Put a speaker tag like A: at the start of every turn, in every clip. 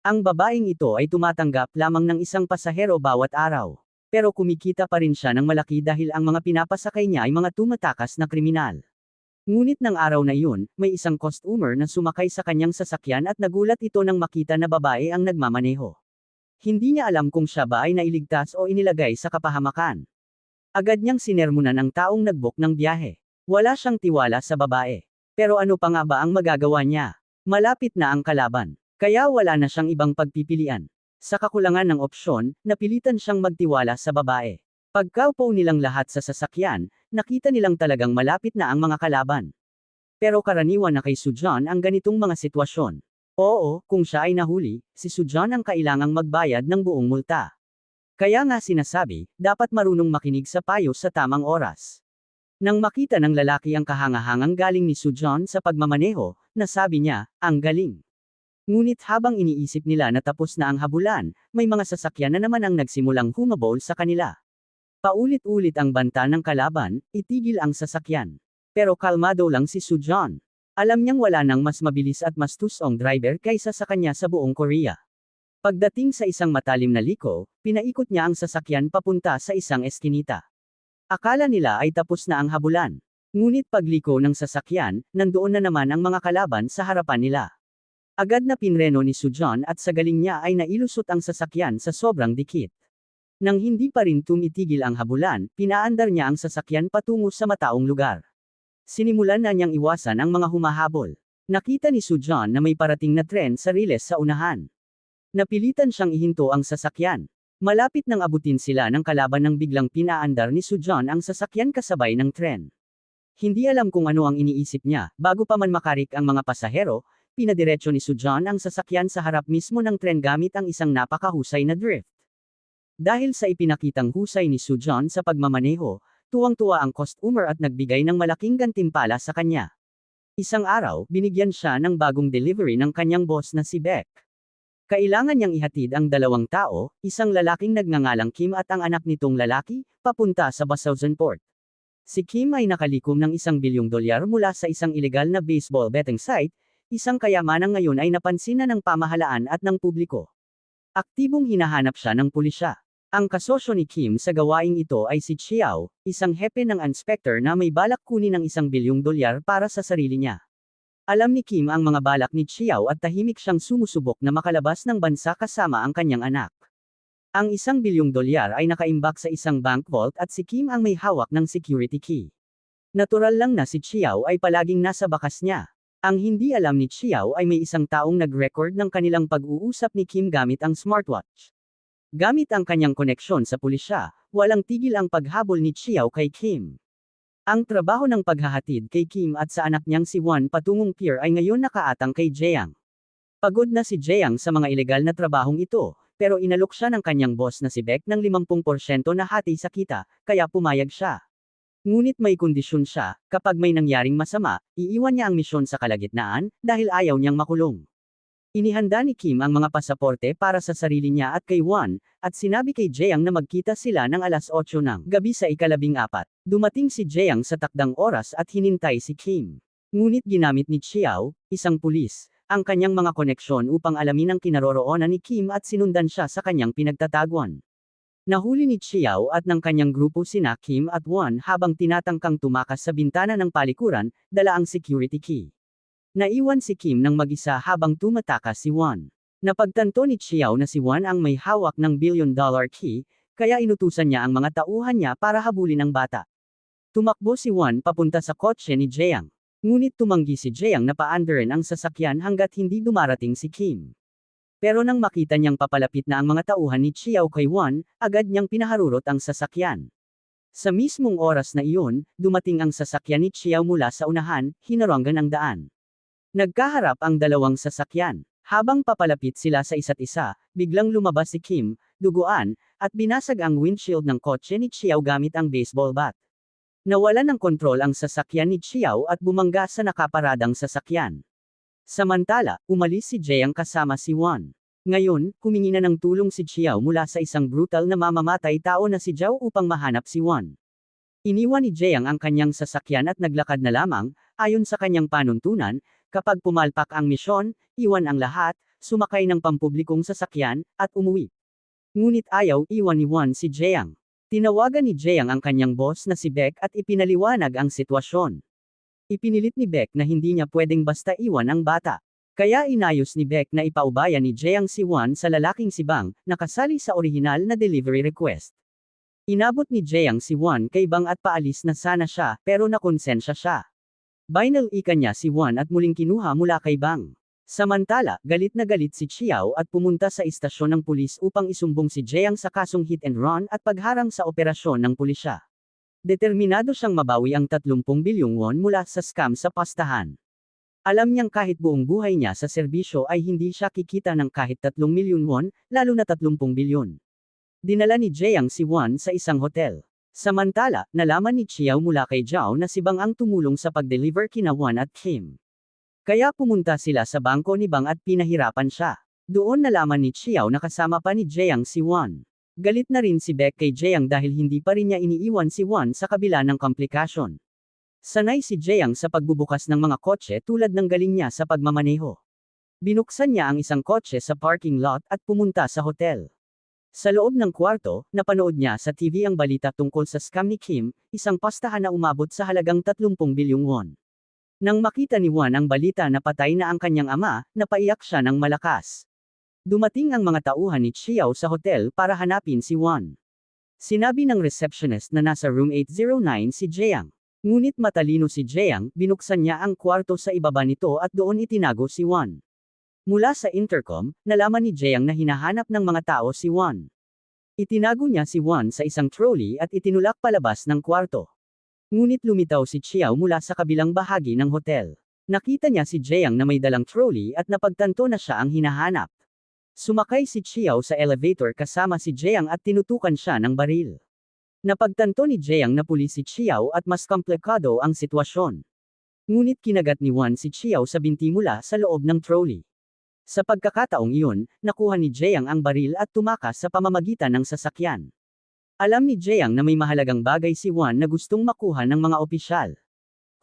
A: Ang babaeng ito ay tumatanggap lamang ng isang pasahero bawat araw. Pero kumikita pa rin siya ng malaki dahil ang mga pinapasakay niya ay mga tumatakas na kriminal. Ngunit ng araw na iyon, may isang customer na sumakay sa kanyang sasakyan at nagulat ito nang makita na babae ang nagmamaneho. Hindi niya alam kung siya ba ay nailigtas o inilagay sa kapahamakan. Agad niyang sinermunan ang taong nagbook ng biyahe. Wala siyang tiwala sa babae. Pero ano pa nga ba ang magagawa niya? Malapit na ang kalaban. Kaya wala na siyang ibang pagpipilian. Sa kakulangan ng opsyon, napilitan siyang magtiwala sa babae. Pagkaupo nilang lahat sa sasakyan, nakita nilang talagang malapit na ang mga kalaban. Pero karaniwan na kay Sujan ang ganitong mga sitwasyon. Oo, kung siya ay nahuli, si Sujan ang kailangang magbayad ng buong multa. Kaya nga sinasabi, dapat marunong makinig sa payo sa tamang oras. Nang makita ng lalaki ang kahangahangang galing ni Sujan sa pagmamaneho, nasabi niya, ang galing. Ngunit habang iniisip nila na tapos na ang habulan, may mga sasakyan na naman ang nagsimulang humabol sa kanila. Paulit-ulit ang banta ng kalaban, itigil ang sasakyan. Pero kalmado lang si Sujan. Alam niyang wala nang mas mabilis at mas tusong driver kaysa sa kanya sa buong Korea. Pagdating sa isang matalim na liko, pinaikot niya ang sasakyan papunta sa isang eskinita. Akala nila ay tapos na ang habulan. Ngunit pagliko ng sasakyan, nandoon na naman ang mga kalaban sa harapan nila. Agad na pinreno ni Sujan at sa galing niya ay nailusot ang sasakyan sa sobrang dikit. Nang hindi pa rin tumitigil ang habulan, pinaandar niya ang sasakyan patungo sa mataong lugar. Sinimulan na niyang iwasan ang mga humahabol. Nakita ni Sujan na may parating na tren sa riles sa unahan. Napilitan siyang ihinto ang sasakyan. Malapit nang abutin sila ng kalaban nang biglang pinaandar ni Sujan ang sasakyan kasabay ng tren. Hindi alam kung ano ang iniisip niya, bago pa man makarik ang mga pasahero, pinadiretso ni Sujan ang sasakyan sa harap mismo ng tren gamit ang isang napakahusay na drift. Dahil sa ipinakitang husay ni Sujan sa pagmamaneho, tuwang-tuwa ang customer at nagbigay ng malaking gantimpala sa kanya. Isang araw, binigyan siya ng bagong delivery ng kanyang boss na si Beck. Kailangan niyang ihatid ang dalawang tao, isang lalaking nagngangalang Kim at ang anak nitong lalaki, papunta sa Basausan Port. Si Kim ay nakalikom ng isang bilyong dolyar mula sa isang ilegal na baseball betting site, isang kayamanang ngayon ay napansin na ng pamahalaan at ng publiko. Aktibong hinahanap siya ng pulisya. Ang kasosyo ni Kim sa gawaing ito ay si Chiao, isang hepe ng inspector na may balak kunin ng isang bilyong dolyar para sa sarili niya. Alam ni Kim ang mga balak ni Chiao at tahimik siyang sumusubok na makalabas ng bansa kasama ang kanyang anak. Ang isang bilyong dolyar ay nakaimbak sa isang bank vault at si Kim ang may hawak ng security key. Natural lang na si Chiao ay palaging nasa bakas niya. Ang hindi alam ni Chiao ay may isang taong nag-record ng kanilang pag-uusap ni Kim gamit ang smartwatch. Gamit ang kanyang koneksyon sa pulisya, walang tigil ang paghabol ni Chiao kay Kim. Ang trabaho ng paghahatid kay Kim at sa anak niyang si Juan patungong pier ay ngayon nakaatang kay Jeang. Pagod na si Jeang sa mga ilegal na trabahong ito, pero inalok siya ng kanyang boss na si Beck ng 50% na hati sa kita, kaya pumayag siya. Ngunit may kondisyon siya, kapag may nangyaring masama, iiwan niya ang misyon sa kalagitnaan, dahil ayaw niyang makulong. Inihanda ni Kim ang mga pasaporte para sa sarili niya at kay Juan, at sinabi kay Jeang na magkita sila ng alas 8 ng gabi sa ikalabing apat. Dumating si Jeang sa takdang oras at hinintay si Kim. Ngunit ginamit ni Chiao, isang pulis, ang kanyang mga koneksyon upang alamin ang kinaroroonan ni Kim at sinundan siya sa kanyang pinagtataguan. Nahuli ni Chiao at ng kanyang grupo sina Kim at Juan habang tinatangkang tumakas sa bintana ng palikuran, dala ang security key. Naiwan si Kim ng mag-isa habang tumatakas si Juan. Napagtanto ni Chiao na si Juan ang may hawak ng billion-dollar key, kaya inutusan niya ang mga tauhan niya para habulin ang bata. Tumakbo si Juan papunta sa kotse ni Jeang. Ngunit tumanggi si Jeang na paandarin ang sasakyan hanggat hindi dumarating si Kim. Pero nang makita niyang papalapit na ang mga tauhan ni Chiao kay Juan, agad niyang pinaharurot ang sasakyan. Sa mismong oras na iyon, dumating ang sasakyan ni Chiao mula sa unahan, hinaranggan ang daan. Nagkaharap ang dalawang sasakyan. Habang papalapit sila sa isa't isa, biglang lumabas si Kim, duguan, at binasag ang windshield ng kotse ni Chiao gamit ang baseball bat. Nawala ng kontrol ang sasakyan ni Chiao at bumangga sa nakaparadang sasakyan. Samantala, umalis si Jeang kasama si Juan. Ngayon, humingi na ng tulong si Chiao mula sa isang brutal na mamamatay tao na si Zhao upang mahanap si Juan. Iniwan ni Jeang ang kanyang sasakyan at naglakad na lamang, ayon sa kanyang panuntunan, kapag pumalpak ang misyon, iwan ang lahat, sumakay ng pampublikong sasakyan, at umuwi. Ngunit ayaw iwan ni Juan si Jiang. Tinawagan ni Jiang ang kanyang boss na si Beck at ipinaliwanag ang sitwasyon. Ipinilit ni Beck na hindi niya pwedeng basta iwan ang bata. Kaya inayos ni Beck na ipaubaya ni Jiang si Juan sa lalaking si Bang, nakasali sa orihinal na delivery request. Inabot ni Jiang si Juan kay Bang at paalis na sana siya, pero nakonsensya siya. Binal ika niya si Juan at muling kinuha mula kay Bang. Samantala, galit na galit si Chiao at pumunta sa istasyon ng pulis upang isumbong si Jiang sa kasong hit and run at pagharang sa operasyon ng pulisya. Determinado siyang mabawi ang 30 bilyong won mula sa scam sa pastahan. Alam niyang kahit buong buhay niya sa serbisyo ay hindi siya kikita ng kahit 3 milyon won, lalo na 30 bilyon. Dinala ni Jiang si Juan sa isang hotel. Samantala, nalaman ni Chiao mula kay Zhao na si Bang ang tumulong sa pag-deliver kina Juan at Kim. Kaya pumunta sila sa bangko ni Bang at pinahirapan siya. Doon nalaman ni Chiao na kasama pa ni Jiang si Juan. Galit na rin si Beck kay Jiang dahil hindi pa rin niya iniiwan si Juan sa kabila ng komplikasyon. Sanay si Jiang sa pagbubukas ng mga kotse tulad ng galing niya sa pagmamaneho. Binuksan niya ang isang kotse sa parking lot at pumunta sa hotel. Sa loob ng kwarto, napanood niya sa TV ang balita tungkol sa scam ni Kim, isang pastahan na umabot sa halagang 30 bilyong won. Nang makita ni Juan ang balita na patay na ang kanyang ama, napaiyak siya ng malakas. Dumating ang mga tauhan ni Chiao sa hotel para hanapin si Juan. Sinabi ng receptionist na nasa room 809 si Jiang. Ngunit matalino si Jiang, binuksan niya ang kwarto sa ibaba nito at doon itinago si Juan. Mula sa intercom, nalaman ni Jiang na hinahanap ng mga tao si Juan. Itinago niya si Juan sa isang trolley at itinulak palabas ng kwarto. Ngunit lumitaw si Chiao mula sa kabilang bahagi ng hotel. Nakita niya si Jiang na may dalang trolley at napagtanto na siya ang hinahanap. Sumakay si Chiao sa elevator kasama si Jiang at tinutukan siya ng baril. Napagtanto ni Jiang na pulis si Chiao at mas komplikado ang sitwasyon. Ngunit kinagat ni Juan si Chiao sa binti mula sa loob ng trolley. Sa pagkakataong iyon, nakuha ni Jiang ang baril at tumakas sa pamamagitan ng sasakyan. Alam ni Jiang na may mahalagang bagay si Juan na gustong makuha ng mga opisyal.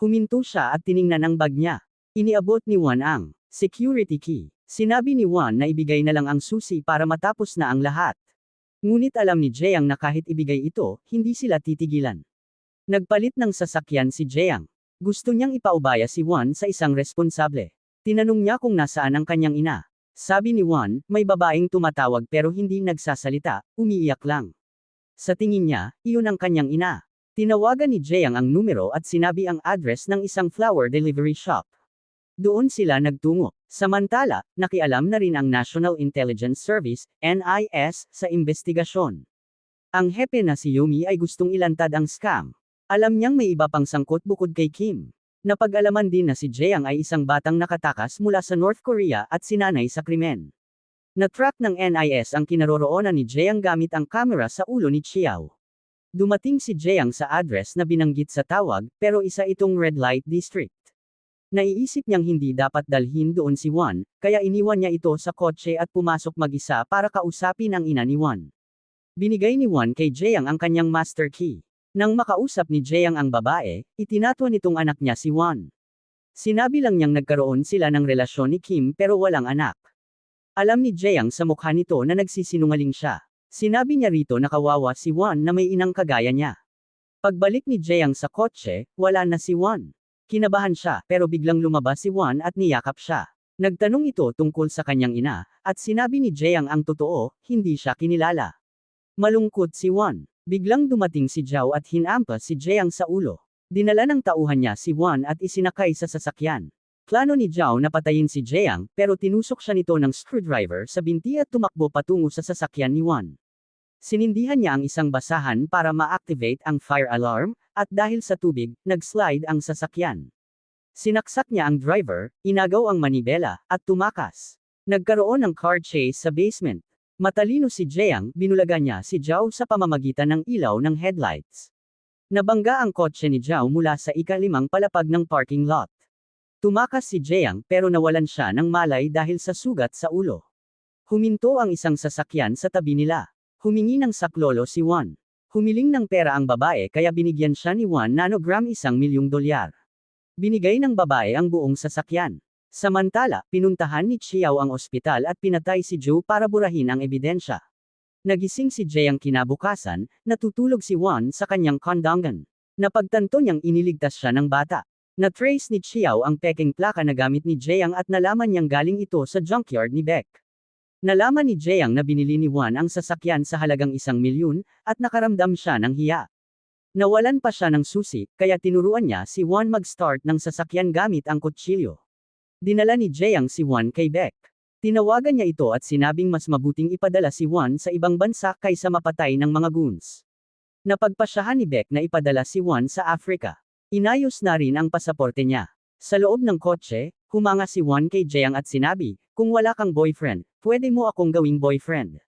A: Huminto siya at tiningnan ang bag niya. Iniabot ni Juan ang security key. Sinabi ni Juan na ibigay na lang ang susi para matapos na ang lahat. Ngunit alam ni Jiang na kahit ibigay ito, hindi sila titigilan. Nagpalit ng sasakyan si Jiang. Gusto niyang ipaubaya si Juan sa isang responsable. Tinanong niya kung nasaan ang kanyang ina. Sabi ni Juan, may babaeng tumatawag pero hindi nagsasalita, umiiyak lang. Sa tingin niya, iyon ang kanyang ina. Tinawagan ni Jiang ang numero at sinabi ang address ng isang flower delivery shop. Doon sila nagtungo. Samantala, nakialam na rin ang National Intelligence Service, NIS, sa investigasyon. Ang hepe na si Yumi ay gustong ilantad ang scam. Alam niyang may iba pang sangkot bukod kay Kim. Napag-alaman din na si Jiang ay isang batang nakatakas mula sa North Korea at sinanay sa krimen. Na-track ng NIS ang kinaroroonan ni Jiang gamit ang kamera sa ulo ni Chiao. Dumating si Jiang sa address na binanggit sa tawag, pero isa itong red light district. Naiisip niyang hindi dapat dalhin doon si Juan, kaya iniwan niya ito sa kotse at pumasok mag-isa para kausapin ang ina ni Juan. Binigay ni Juan kay Jiang ang kanyang master key. Nang makausap ni Jiang ang babae, itinatwa nitong anak niya si Juan. Sinabi lang niyang nagkaroon sila ng relasyon ni Kim pero walang anak. Alam ni Jiang sa mukha nito na nagsisinungaling siya. Sinabi niya rito na kawawa si Juan na may inang kagaya niya. Pagbalik ni Jiang sa kotse, wala na si Juan. Kinabahan siya, pero biglang lumabas si Juan at niyakap siya. Nagtanong ito tungkol sa kanyang ina, at sinabi ni Jiang ang totoo, hindi siya kinilala. Malungkot si Juan. Biglang dumating si Zhao at hinampas si Jiang sa ulo. Dinala ng tauhan niya si Juan at isinakay sa sasakyan. Plano ni Zhao na patayin si Jiang, pero tinusok siya nito ng screwdriver sa binti at tumakbo patungo sa sasakyan ni Juan. Sinindihan niya ang isang basahan para ma-activate ang fire alarm, at dahil sa tubig, nag-slide ang sasakyan. Sinaksak niya ang driver, inagaw ang manibela, at tumakas. Nagkaroon ng car chase sa basement. Matalino si Jiang, binulaga niya si Zhao sa pamamagitan ng ilaw ng headlights. Nabangga ang kotse ni Zhao mula sa ikalimang palapag ng parking lot. Tumakas si Jiang pero nawalan siya ng malay dahil sa sugat sa ulo. Huminto ang isang sasakyan sa tabi nila. Humingi ng saklolo si Juan. Humiling ng pera ang babae kaya binigyan siya ni Juan nanogram isang milyong dolyar. Binigay ng babae ang buong sasakyan. Samantala, pinuntahan ni Chiao ang ospital at pinatay si Joe para burahin ang ebidensya. Nagising si Jiang kinabukasan, natutulog si Juan sa kanyang kondongan. Napagtanto niyang iniligtas siya ng bata. Na-trace ni Chiao ang peking plaka na gamit ni Jiang at nalaman niyang galing ito sa junkyard ni Beck. Nalaman ni Jiang na binili ni Juan ang sasakyan sa halagang isang milyon, at nakaramdam siya ng hiya. Nawalan pa siya ng susi, kaya tinuruan niya si Juan mag-start ng sasakyan gamit ang kutsilyo. Dinala ni Jiang si Juan kay Beck. Tinawagan niya ito at sinabing mas mabuting ipadala si Juan sa ibang bansa kaysa mapatay ng mga goons. Napagpasyahan ni Beck na ipadala si Juan sa Africa. Inayos na rin ang pasaporte niya. Sa loob ng kotse, humanga si Juan kay Jiang at sinabi, kung wala kang boyfriend, pwede mo akong gawing boyfriend.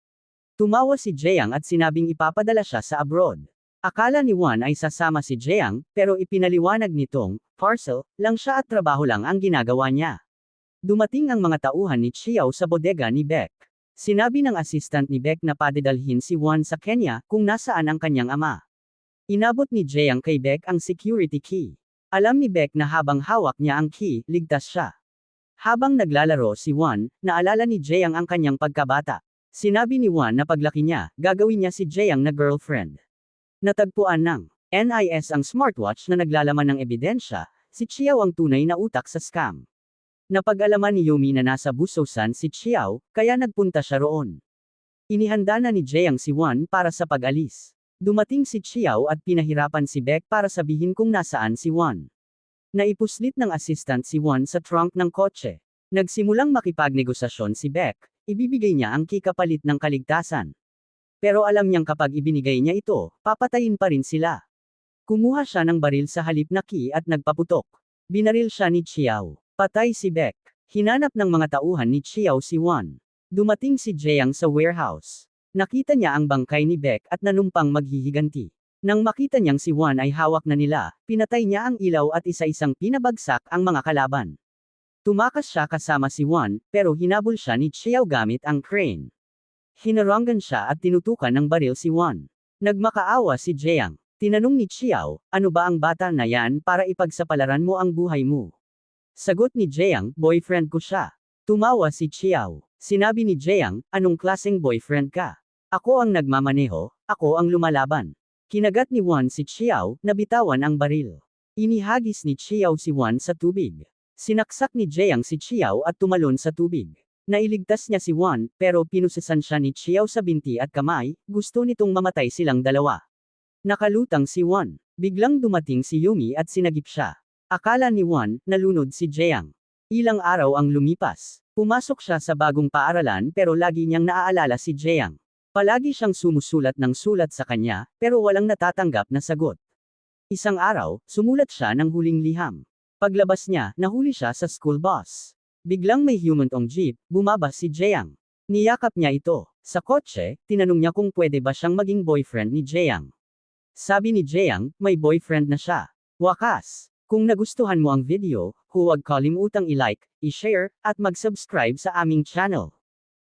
A: Tumawa si Jiang at sinabing ipapadala siya sa abroad. Akala ni Juan ay sasama si Jiang, pero ipinaliwanag nitong, parcel, lang siya at trabaho lang ang ginagawa niya. Dumating ang mga tauhan ni Chiao sa bodega ni Beck. Sinabi ng assistant ni Beck na padidalhin si Juan sa Kenya kung nasaan ang kanyang ama. Inabot ni Jiang kay Beck ang security key. Alam ni Beck na habang hawak niya ang key, ligtas siya. Habang naglalaro si Juan, naalala ni Jiang ang kanyang pagkabata. Sinabi ni Juan na paglaki niya, gagawin niya si Jiang na girlfriend. Natagpuan ng NIS ang smartwatch na naglalaman ng ebidensya, si Chiao ang tunay na utak sa scam. Napag-alaman ni Yumi na nasa Busosan si Chiao, kaya nagpunta siya roon. Inihanda na ni Jiang si Juan para sa pag-alis. Dumating si Chiao at pinahirapan si Beck para sabihin kung nasaan si Juan. Naipuslit ng assistant si Juan sa trunk ng kotse. Nagsimulang makipagnegosasyon si Beck, ibibigay niya ang kikapalit ng kaligtasan. Pero alam niyang kapag ibinigay niya ito, papatayin pa rin sila. Kumuha siya ng baril sa halip na ki at nagpaputok. Binaril siya ni Chiao. Patay si Beck. Hinanap ng mga tauhan ni Chiao si Juan. Dumating si Jiang sa warehouse. Nakita niya ang bangkay ni Beck at nanumpang maghihiganti. Nang makita niyang si Juan ay hawak na nila, pinatay niya ang ilaw at isa-isang pinabagsak ang mga kalaban. Tumakas siya kasama si Juan, pero hinabol siya ni Chiao gamit ang crane. Hinarangan siya at tinutukan ng baril si Juan. Nagmakaawa si Jiang. Tinanong ni Chiao, ano ba ang bata na yan para ipagsapalaran mo ang buhay mo? Sagot ni Jiang, boyfriend ko siya. Tumawa si Chiao. Sinabi ni Jiang, anong klaseng boyfriend ka? Ako ang nagmamaneho, ako ang lumalaban. Kinagat ni Juan si Chiao, nabitawan ang baril. Inihagis ni Chiao si Juan sa tubig. Sinaksak ni Jiang si Chiao at tumalon sa tubig. Nailigtas niya si Juan, pero pinusisan siya ni Chiao sa binti at kamay, gusto nitong mamatay silang dalawa. Nakalutang si Juan. Biglang dumating si Yumi at sinagip siya. Akala ni Juan, nalunod si Jiang. Ilang araw ang lumipas. Pumasok siya sa bagong paaralan pero lagi niyang naaalala si Jiang. Palagi siyang sumusulat ng sulat sa kanya, pero walang natatanggap na sagot. Isang araw, sumulat siya ng huling liham. Paglabas niya, nahuli siya sa school bus. Biglang may human ong jeep, bumaba si Jiang. Niyakap niya ito. Sa kotse, tinanong niya kung pwede ba siyang maging boyfriend ni Jiang. Sabi ni Jiang, may boyfriend na siya. Wakas. Kung nagustuhan mo ang video, huwag kalimutang i-like, i-share, at mag-subscribe sa aming channel.